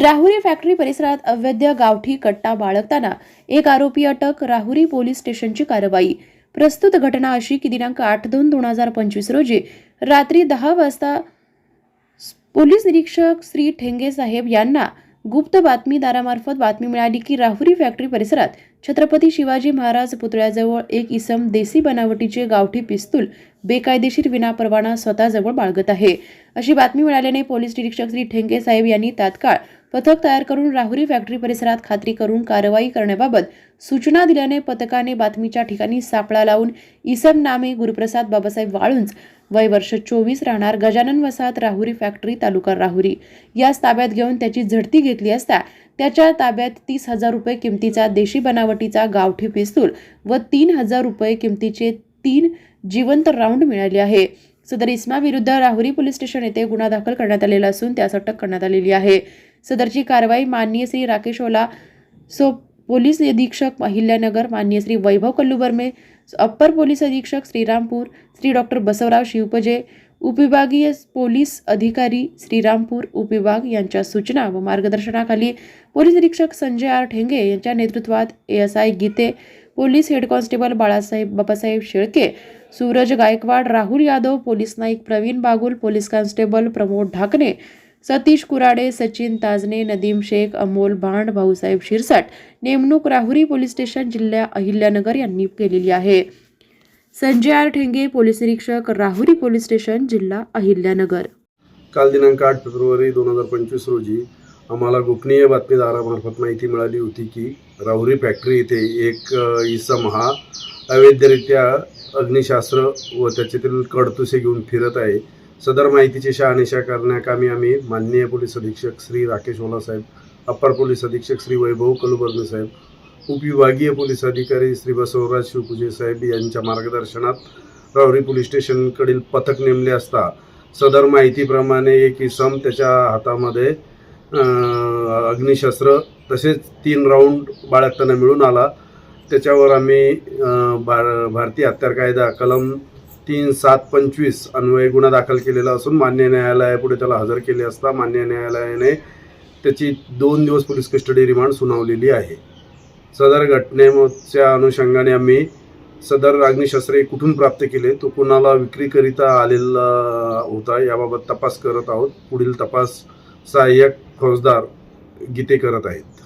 Rahuri factory परिसरात अवैध गावठी कट्टा बाळगताना एक आरोपी अटक राहुरी पोलीस स्टेशनची कारवाई. प्रस्तुत घटना अशी की दिनांक आठ दोन दोन हजार पंचवीस रोजी रात्री दहा वाजता पोलीस निरीक्षक श्री ठेंगे साहेब यांना गुप्त बातमीदारामार्फत बातमी मिळाली की राहुरी फॅक्टरी परिसरात छत्रपती शिवाजी महाराज पुतळ्याजवळ एक इसम देसी बनावटीचे गावठी पिस्तूल बेकायदेशीर विनापरवाना स्वतःजवळ बाळगत आहे. अशी बातमी मिळाल्याने पोलीस निरीक्षक श्री ठेंगे साहेब यांनी तात्काळ पथक तयार करून राहुरी फॅक्टरी परिसरात खात्री करून कारवाई करण्याबाबत सूचना दिल्याने पथकाने बातमीच्या ठिकाणी सापळा लावून इसम नामे गुरुप्रसाद बाबासाहेब वाळुंज वय वर्ष चोवीस राहणार गजानन वसाहत राहुरी फॅक्टरी तालुका राहुरी. यास ताब्यात घेऊन त्याची झडती घेतली असता त्याच्या ताब्यात तीस हजार रुपये किमतीचा देशी बनावटीचा गावठी पिस्तूल व तीन हजार रुपये किमतीचे तीन जिवंत राऊंड मिळाले आहे. सदर इस्मा विरुद्ध राहुरी पोलीस स्टेशन येथे गुन्हा दाखल करण्यात आलेला असून त्यास अटक करण्यात आलेली आहे. सदरची कारवाई माननीय श्री राकेश ओला सो पोलीस अधीक्षक अहिल्यानगर माननीय श्री वैभव कल्लुबर्मे अप्पर पोलीस अधीक्षक श्रीरामपूर श्री डॉक्टर बसवराव शिवपजे उपविभागीय पोलीस अधिकारी श्रीरामपूर उपविभाग यांच्या सूचना व मार्गदर्शनाखाली पोलीस निरीक्षक संजय आर ठेंगे यांच्या नेतृत्वात S I Gite police head constable Balasaheb Babasaheb Shelke Suraj Gaikwad Rahul Yadav police Naik Pravin Bagul police constable Pramod Dhakane Satish Kurade Sachin Tajne Nadeem Shaikh Amol Bhand Bhausaheb Shirsat नेमणूक राहुरी पोलीस स्टेशन जिल्हा अहिल्यानगर यांनी केलेली आहे. संजय आर ठेंगे पोलीस निरीक्षक राहुरी पोलीस स्टेशन जिल्हा अहिल्यानगर. काल दिनांक आठ फेब्रुवारी दोन हजार पंचवीस रोजी आम्हाला गोपनीय बातमीदारामार्फत माहिती मिळाली होती की राहुरी फॅक्टरी येथे एक इसम हा अवैधरित्या अग्निशास्त्र व त्याच्यातील कडतुसे घेऊन फिरत आहे. सदर माहितीची शहानिशा करण्याकामी आम्ही माननीय पोलीस अधीक्षक श्री राकेश ओला साहेब अप्पर पोलीस अधीक्षक श्री वैभव कलुबर्णे साहेब उपविभागीय पोलीस अधिकारी श्री बसवराज शिवपूजे साहेब यांच्या मार्गदर्शनात रावरी पोलीस स्टेशनकडील पथक नेमले असता सदर माहितीप्रमाणे एक इसम त्याच्या हातामध्ये अग्निशस्त्र तसेच तीन राऊंड बाळगताना मिळून आला. त्याच्यावर आम्ही भार भारतीय हत्यार कायदा कलम तीन सात पंचवीस अन्वये गुन्हा दाखल केलेला असून मान्य न्यायालयापुढे त्याला हजर केले असता मान्य न्यायालयाने त्याची दोन दिवस पोलीस कस्टडी रिमांड सुनावलेली आहे. सदर घटनेच्या अनुषंगाने आम्ही सदर अग्निशस्त्रे कुठून प्राप्त केले तो कुणाला विक्रीकरिता आलेला होता याबाबत तपास करत आहोत. पुढील तपास सहाय्यक फौजदार गीते करत आहेत.